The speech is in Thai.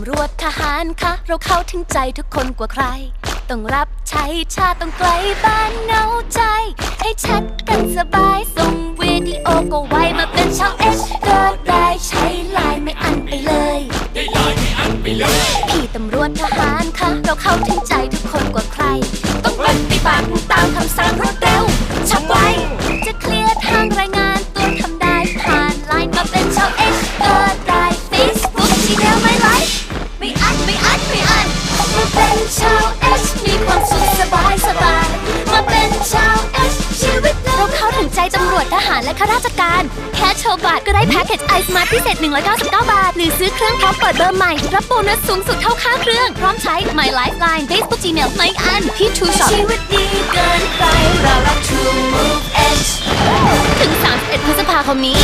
ำรวจทหารคะ เราเข้าถึงใจทุกคนกว่าใคร ต้องรับใช้ชาติต้องไกลบ้านเหงาใจ ให้แชทกันสบาย ส่งวิดีโอก็ไวมาเป็นชาวเอชก็ได้ใช้ไลน์ไม่อันไปเลย ได้ไลน์ไม่อันไปเลย พี่ตำรวจทหารคะ เราเข้าถึงใจทุก ใจตำรวจทหารและข้าราชการ แค่โชว์บัตรก็ได้แพ็กเกจไอสมาร์ทพิเศษ 199 บาท หรือซื้อเครื่องพร้อมเปิดเบอร์ใหม่ รับโบนัสสูงสุดเท่าค่าเครื่อง พร้อมใช้ My Lifeline Facebook Gmail ไม่อันที่ True Shop ชีวิตดีเกินใครเรารัก True Move Edge ถึง 31 พฤษภาคมนี้